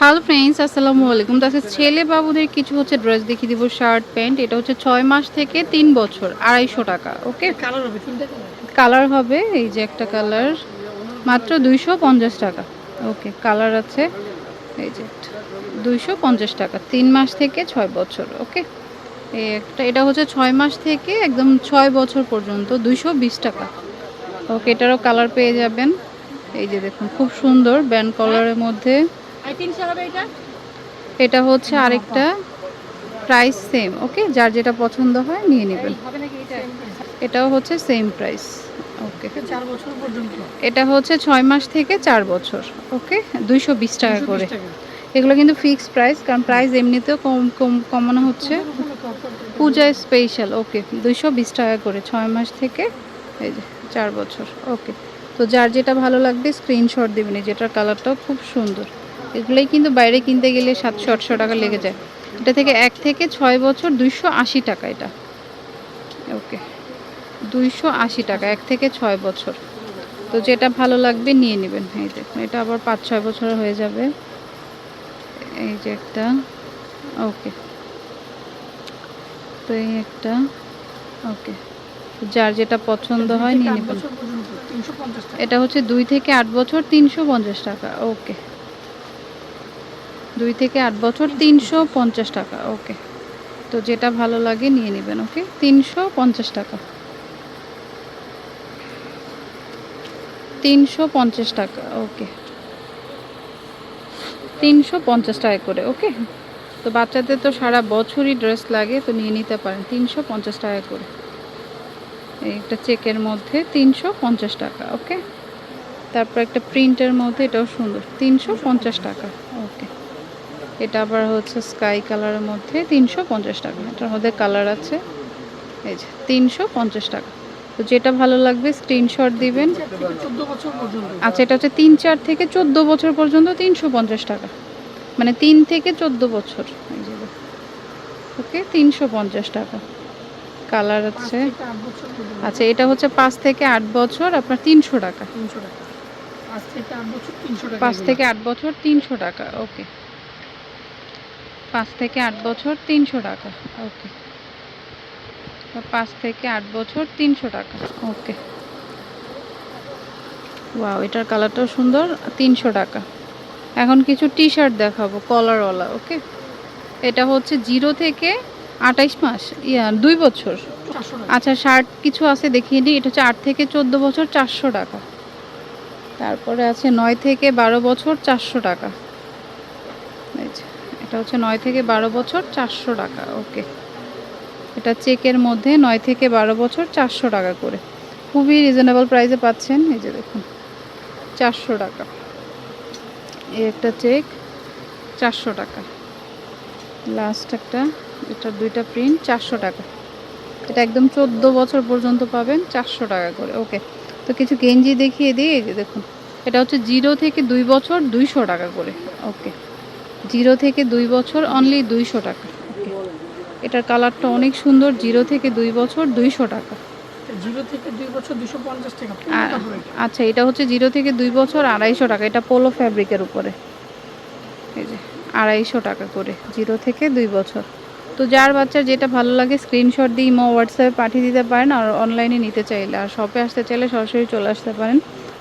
Hello friends আসসালামু আলাইকুম। তো আজকে ছেলে বাবুদের কিছু হচ্ছে ড্রেস দেখিয়ে দিব শার্ট প্যান্ট এটা হচ্ছে ছয় মাস থেকে তিন বছর আড়াইশো টাকা ওকে? কালার হবে কালার কালার হবে এই যে একটা কালার মাত্র দুইশো পঞ্চাশ টাকা ওকে? কালার আছে এই যে দুইশো পঞ্চাশ টাকা তিন মাস থেকে ছয় বছর ওকে? এই একটা এটা হচ্ছে ছয় মাস থেকে একদম ছয় বছর পর্যন্ত দুইশো বিশ টাকা ওকে? এটারও কালার পেয়ে যাবেন এই যে দেখুন খুব সুন্দর ব্যান্ড কলারের মধ্যে। এটা? হচ্ছে আরেকটা প্রাইস সেম ওকে যার যেটা পছন্দ হয় নিয়ে নেবেন। এটাও হচ্ছে সেম প্রাইস ওকে এটা হচ্ছে ছয় মাস থেকে চার বছর ওকে দুইশো বিশ টাকা করে। এগুলো কিন্তু ফিক্স প্রাইস কারণ প্রাইস এমনিতেও কম কম কমানো হচ্ছে। পূজা স্পেশাল ওকে দুইশো বিশ টাকা করে ছয় মাস থেকে এই যে চার বছর ওকে তো যার যেটা ভালো লাগবে স্ক্রিনশট দেবেন। এই যেটার কালারটাও খুব সুন্দর। এগুলোই কিন্তু বাইরে কিনতে গেলে সাতশো আটশো টাকা লেগে যায়। এটা থেকে এক থেকে ছয় বছর দুইশো আশি টাকা এটা। ওকে। দুইশো আশি টাকা এক থেকে ছয় বছর। তো যেটা ভালো লাগবে নিয়ে নেবেন। এই দেখুন এটা আবার পাঁচ ছয় বছর হয়ে যাবে। এই যে একটা ওকে। তো এই একটা ওকে। যার যেটা পছন্দ হয় নিয়ে নেবেন। এটা হচ্ছে দুই থেকে আট বছর তিনশো পঞ্চাশ টাকা ওকে। দুই থেকে আট বছর তিনশো পঞ্চাশ টাকা ওকে তো যেটা ভালো লাগে নিয়ে নেবেন ওকে তিনশো পঞ্চাশ টাকা। তিনশো পঞ্চাশ টাকা ওকে তিনশো পঞ্চাশ টাকা করে ওকে তো বাচ্চাদের তো সারা বছরই ড্রেস লাগে, তো নিয়ে নিতে পারেন, তিনশো পঞ্চাশ টাকা করে। একটা চেকের মধ্যে তিনশো পঞ্চাশ টাকা ওকে তারপর একটা প্রিন্টের মধ্যে এটাও সুন্দর, তিনশো পঞ্চাশ টাকা ওকে এটা আবার হচ্ছে স্কাই কালারের মধ্যে তিনশো পঞ্চাশ টাকা। এটার মধ্যে কালার আছে। এই যে তিনশো পঞ্চাশ টাকা। তো যেটা ভালো লাগবে স্ক্রিনশট দিবেন। আচ্ছা এটা হচ্ছে তিন চার থেকে চোদ্দ বছর পর্যন্ত তিনশো পঞ্চাশ টাকা। মানে তিন থেকে চোদ্দ বছর। ওকে তিনশো পঞ্চাশ টাকা। কালার আছে। আচ্ছা এটা হচ্ছে পাঁচ থেকে আট বছর আপনার তিনশো টাকা পাঁচ। থেকে আট বছর তিনশো টাকা ওকে। পাঁচ থেকে আট বছর তিনশো টাকা। ওকে পাঁচ থেকে আট বছর তিনশো টাকা। ওকে ওয়াও এটার কালারটাও সুন্দর তিনশো টাকা। এখন কিছু টি শার্ট দেখাবো কলারওয়ালা ওকে এটা হচ্ছে জিরো থেকে আঠাইশ মাস ইয়া দুই বছর। আচ্ছা শার্ট কিছু আছে দেখিয়ে দিই এটা হচ্ছে আট থেকে চোদ্দ বছর চারশো টাকা। তারপরে আছে নয় থেকে বারো বছর চারশো টাকা। এটা হচ্ছে নয় থেকে বারো বছর চারশো টাকা, ওকে। এটা চেকের মধ্যে নয় থেকে বারো বছর চারশো টাকা করে। খুবই রিজনেবল প্রাইসে পাচ্ছেন, এই যে দেখুন, চারশো টাকা। এই একটা চেক, চারশো টাকা। লাস্ট একটা, এটা দুইটা প্রিন্ট চারশো টাকা। এটা একদম চোদ্দ বছর পর্যন্ত পাবেন, চারশো টাকা করে, ওকে। তো কিছু গেঞ্জি দেখিয়ে দিই দেখুন, এটা হচ্ছে জিরো থেকে দুই বছর দুইশো টাকা করে, ওকে। জিরো থেকে দুই বছর অনলি দুইশো টাকা। এটার কালারটা অনেক সুন্দর জিরো থেকে দুই বছর দুইশো টাকা। আচ্ছা এটা হচ্ছে জিরো থেকে দুই বছর আড়াইশো টাকা। এটা পোলো ফ্যাব্রিকের উপরে। এই যে আড়াইশো টাকা করে জিরো থেকে দুই বছর। তো যার বাচ্চার যেটা ভালো লাগে স্ক্রিনশট দিয়ে ইমো হোয়াটসঅ্যাপে পাঠিয়ে দিতে পারেন। আর অনলাইনে নিতে চাইলে আর শপে আসতে চাইলে সরাসরি চলে আসতে পারেন।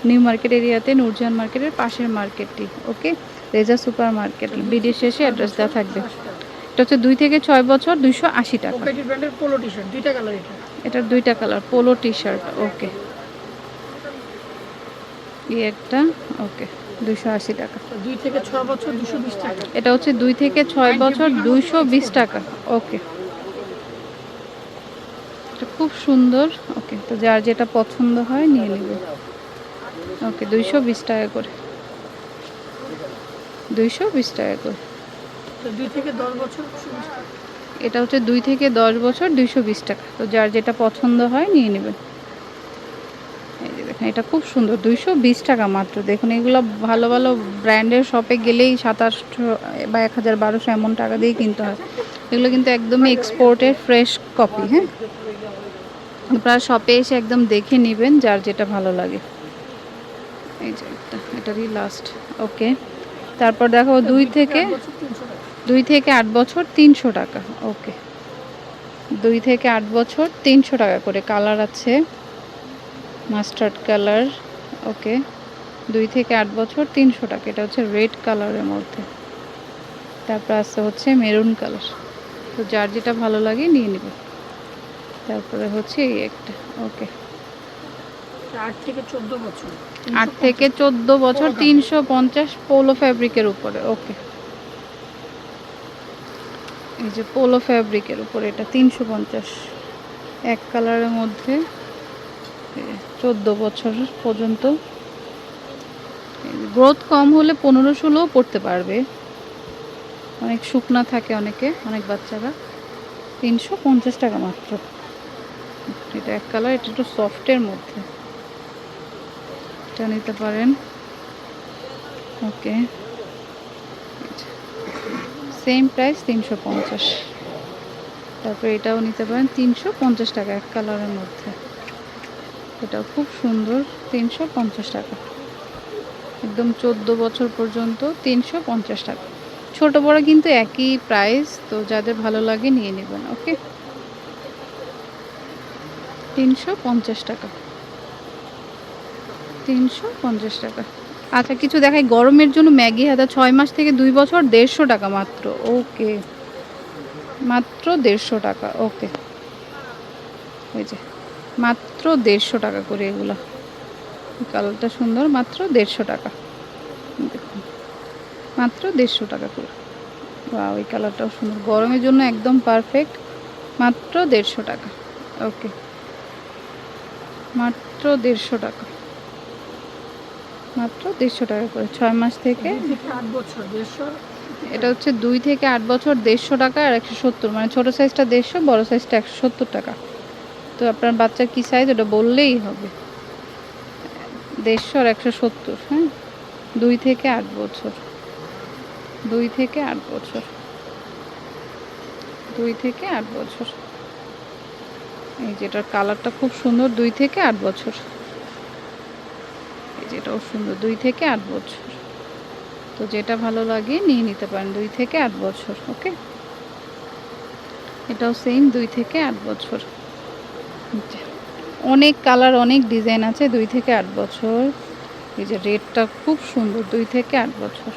নিউ মার্কেট এরিয়াতে নূরজাহান মার্কেটের পাশের মার্কেটটি okay Reza super market BD শেষে অ্যাড্রেস দেওয়া থাকবে। এটা হচ্ছে দুই থেকে ছয় বছর দুইশো আশি টাকা। এটার দুইটা colour polo T shirt okay এই একটা ওকে দুইশো আশি টাকা। দুই থেকে ছয় বছর দুশো বিশ টাকা। এটা হচ্ছে দুই থেকে ছয় বছর দুইশো বিশ টাকা ওকে এটা খুব সুন্দর ওকে তো যার যেটা পছন্দ হয় নিয়ে নেবে। ওকে দুইশো বিশ টাকা করে। দুইশো বিশ টাকা করে। এটা হচ্ছে দুই থেকে দশ বছর দুইশো বিশ টাকা। তো যার যেটা পছন্দ হয় নিয়ে নেবেন। এই যে দেখেন এটা খুব সুন্দর দুইশো বিশ টাকা মাত্র। দেখুন এগুলো ভালো ভালো ব্র্যান্ডের শপে গেলেই সাতাশশো বা এক হাজার বারোশো এমন টাকা দিয়ে কিনতে হয়। এগুলো কিন্তু একদমই এক্সপোর্টের ফ্রেশ কপি হ্যাঁ? আপনারা শপে এসে একদম দেখে নেবেন যার যেটা ভালো লাগে। এই যে একটা এটারই লাস্ট ওকে তারপর দেখো দুই থেকে দুই থেকে আট বছর তিনশো টাকা ওকে। দুই থেকে আট বছর তিনশো টাকা করে কালার আছে মাস্টার্ড কালার ওকে। দুই থেকে আট বছর তিনশো টাকা এটা হচ্ছে রেড কালারের মধ্যে। তারপর আছে হচ্ছে মেরুন কালার তো যার যেটা ভালো লাগে নিয়ে নেবে। তারপরে হচ্ছে এই একটা ওকে। আট থেকে চোদ্দ বছর। আট থেকে চোদ্দ বছর, তিনশো পঞ্চাশ পোলো ফ্যাব্রিকের উপরে, ওকে। এই যে পোলো ফ্যাব্রিকের উপরে, এটা তিনশো পঞ্চাশ। এক কালারের মধ্যে চোদ্দ বছর পর্যন্ত। গ্রোথ কম হলে পনেরো ষোলোও পড়তে পারবে। অনেক শুকনা থাকে অনেকে, অনেক বাচ্চারা। তিনশো পঞ্চাশ টাকা মাত্র। এটা এক কালার, এটা একটু সফটের মধ্যে। এটা নিতে পারেন। ওকে। সেম প্রাইস তিনশো পঞ্চাশ। তারপরে এটাও নিতে পারেন তিনশো পঞ্চাশ টাকা এক কালারের মধ্যে। এটাও খুব সুন্দর, তিনশো পঞ্চাশ টাকা। একদম চোদ্দ বছর পর্যন্ত তিনশো পঞ্চাশ টাকা। ছোট বড় কিন্তু একই প্রাইস, তো যাদের ভালো লাগে নিয়ে নেবেন, ওকে? তিনশো পঞ্চাশ টাকা। তিনশো পঞ্চাশ টাকা। আচ্ছা কিছু দেখাই। গরমের জন্য ম্যাগি হাতা ছয় মাস থেকে দুই বছর দেড়শো টাকা মাত্র। ওকে। মাত্র দেড়শো টাকা। ওকে। এই যে, মাত্র দেড়শো টাকা করে এগুলো। কালারটা সুন্দর, মাত্র দেড়শো টাকা। দেখুন, মাত্র দেড়শো টাকা করে। বা ওই কালারটাও সুন্দর। গরমের জন্য একদম পারফেক্ট। মাত্র দেড়শো টাকা। ওকে। মাত্র দেড়শো টাকা। মাত্র দেড়শো টাকা করে ছয় মাস থেকে। এটা হচ্ছে দুই থেকে আট বছর দেড়শো টাকা আর একশো সত্তর। মানে ছোটো সাইজটা দেড়শো বড় সাইজটা একশো সত্তর টাকা। তো আপনার বাচ্চার কী সাইজ ওটা বললেই হবে। দেড়শো আর একশো সত্তর হ্যাঁ? দুই থেকে আট বছর। দুই থেকে আট বছর। দুই থেকে আট বছর। এই যেটার কালারটা খুব সুন্দর দুই থেকে আট বছর। যেটাও সুন্দর, দুই থেকে আট বছর। তো যেটা ভালো লাগে নিয়ে নিতে পারেন, দুই থেকে আট বছর, ওকে? এটাও সেম দুই থেকে আট বছর। অনেক কালার, অনেক ডিজাইন আছে, দুই থেকে আট বছর। এই যে রেডটা খুব সুন্দর, দুই থেকে আট বছর।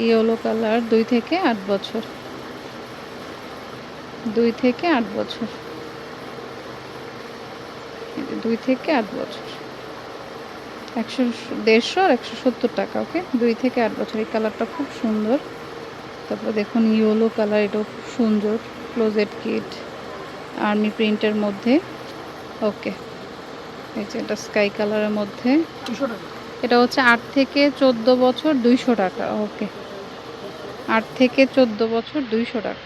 ইয়েলো কালার, দুই থেকে আট বছর। দুই থেকে আট বছর। দুই থেকে আট বছর। একশো দেড়শো আর একশো সত্তর টাকা ওকে দুই থেকে আট বছর। এই কালারটা খুব সুন্দর। তারপর দেখুন ইয়েলো কালার এটাও খুব সুন্দর। ক্লোজেট কিট আর্মি প্রিন্টের মধ্যে ওকে এই যে এটা স্কাই কালারের মধ্যে। এটা হচ্ছে আট থেকে চোদ্দ বছর দুইশো টাকা ওকে আট থেকে চোদ্দ বছর দুইশো টাকা।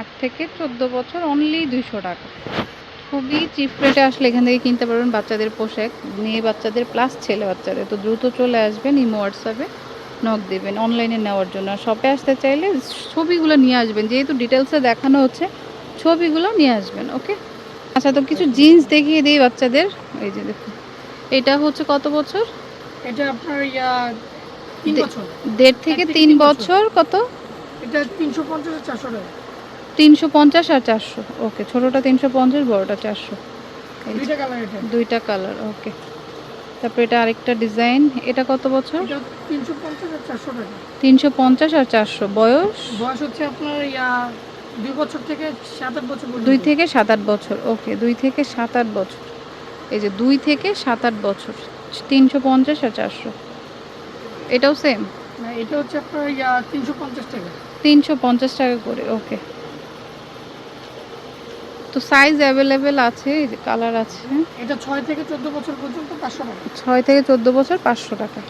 আট থেকে চোদ্দ বছর অনলি দুইশো টাকা। খুবই চিপ রেটে আসলে এখান থেকে কিনতে পারবেন বাচ্চাদের পোশাক। মেয়ে বাচ্চাদের প্লাস ছেলে বাচ্চাদের। তো দ্রুত চলে আসবেন ইমো হোয়াটসঅ্যাপে নক দেবেন অনলাইনে নেওয়ার জন্য। শপে আসতে চাইলে ছবিগুলো নিয়ে আসবেন। যেহেতু ডিটেলসে দেখানো হচ্ছে ছবিগুলো নিয়ে আসবেন ওকে আচ্ছা তো কিছু জিন্স দেখিয়ে দিই বাচ্চাদের। এই যে দেখুন এটা হচ্ছে কত বছর? এটা আপনার দেড় থেকে তিন। বছর। কত? এটা তিনশো পঞ্চাশ চারশো টাকা। তিনশো পঞ্চাশ আর চারশো। ওকে ছোটোটা তিনশো পঞ্চাশ বড়োটা চারশো। দুইটা কালার দুইটা কালার ওকে। তারপরে এটা আরেকটা ডিজাইন এটা কত বছর? তিনশো পঞ্চাশ আর চারশো বয়স? বয়স হচ্ছে আপনার ইয়া দুই বছর থেকে সাত আট বছর দুই থেকে সাত আট বছর ওকে। দুই থেকে সাত আট বছর। এই যে দুই থেকে সাত আট বছর তিনশো পঞ্চাশ আর চারশো। এটাও সেম না, এটা হচ্ছে আপনার ইয়া তিনশো পঞ্চাশ টাকা। তিনশো পঞ্চাশ টাকা করে ওকে। তো সাইজ অ্যাভেলেবেল আছে এই যে কালার আছে। এটা ছয় থেকে চোদ্দ বছর পর্যন্ত পাঁচশো টাকা। ছয় থেকে চোদ্দ বছর পাঁচশো টাকা।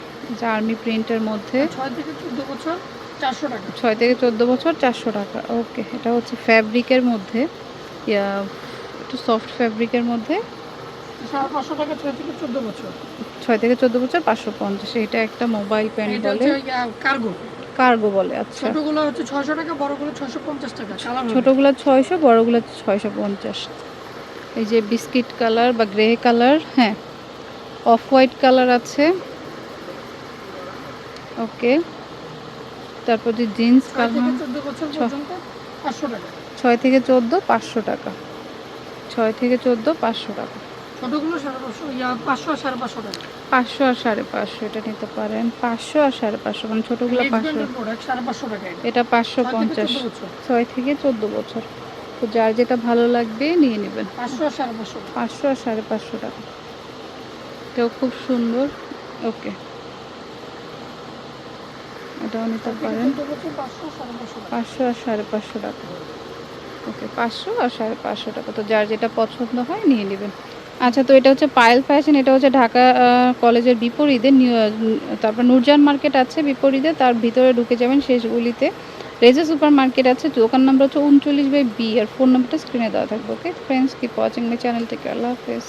যা আর্মি প্রিন্টের মধ্যে। ছয় থেকে চোদ্দ বছর চারশো টাকা। ছয় থেকে চোদ্দ বছর চারশো টাকা। ওকে এটা হচ্ছে ফ্যাব্রিকের মধ্যে। একটু সফট ফ্যাব্রিকের মধ্যে। ছয় থেকে চোদ্দ বছর। পাঁচশো পঞ্চাশ। এটা একটা মোবাইল প্যান্ট এটা বলে কার্গো কার্গো বলে আচ্ছা। ছোটগুলো হচ্ছে ছয়শো টাকা বড়গুলো ছয়শো পঞ্চাশ টাকা কালার হবে। ছোটোগুলো ছয়শো বড়গুলো ছয়শো পঞ্চাশ। এই যে বিস্কিট কালার বা গ্রে কালার হ্যাঁ অফ হোয়াইট কালার আছে। ওকে। তারপর যে জিন্স কালার চোদ্দ বছর ছ- পর্যন্ত পাঁচশো টাকা। ছয় থেকে চোদ্দ পাঁচশো টাকা। ছয় থেকে চোদ্দ পাঁচশো টাকা। ছোটগুলো পাঁচশো? আর সাড়ে পাঁচশো টাকা। পাঁচশো আর সাড়ে পাঁচশো এটা নিতে পারেন। পাঁচশো আর সাড়ে পাঁচশো মানে ছোটোগুলো পাঁচশো। এটা। পাঁচশো পঞ্চাশ। ছয় থেকে চোদ্দ বছর। তো যার যেটা ভালো লাগবে নিয়ে নেবেন। পাঁচশো আর সাড়ে পাঁচশো। পাঁচশো আর সাড়ে পাঁচশো টাকা। এটাও খুব সুন্দর। ওকে। এটাও নিতে পারেন। পাঁচশো আর সাড়ে পাঁচশো টাকা। ওকে পাঁচশো আর সাড়ে পাঁচশো টাকা। তো যার যেটা পছন্দ হয় নিয়ে নেবেন। আচ্ছা তো এটা হচ্ছে পায়েল ফ্যাশন এটা হচ্ছে ঢাকা কলেজের বিপরীতে তারপর নূরজান মার্কেট আছে বিপরীতে, তার ভিতরে ঢুকে যাবেন শেষগুলিতে রেজা সুপার মার্কেট আছে, দোকান নাম্বার হচ্ছে উনচল্লিশ বাই বি, আর ফোন নাম্বারটা স্ক্রিনে দেওয়া থাকবে okay friends keep watching my channel থেকে আল্লাহ হাফেজ।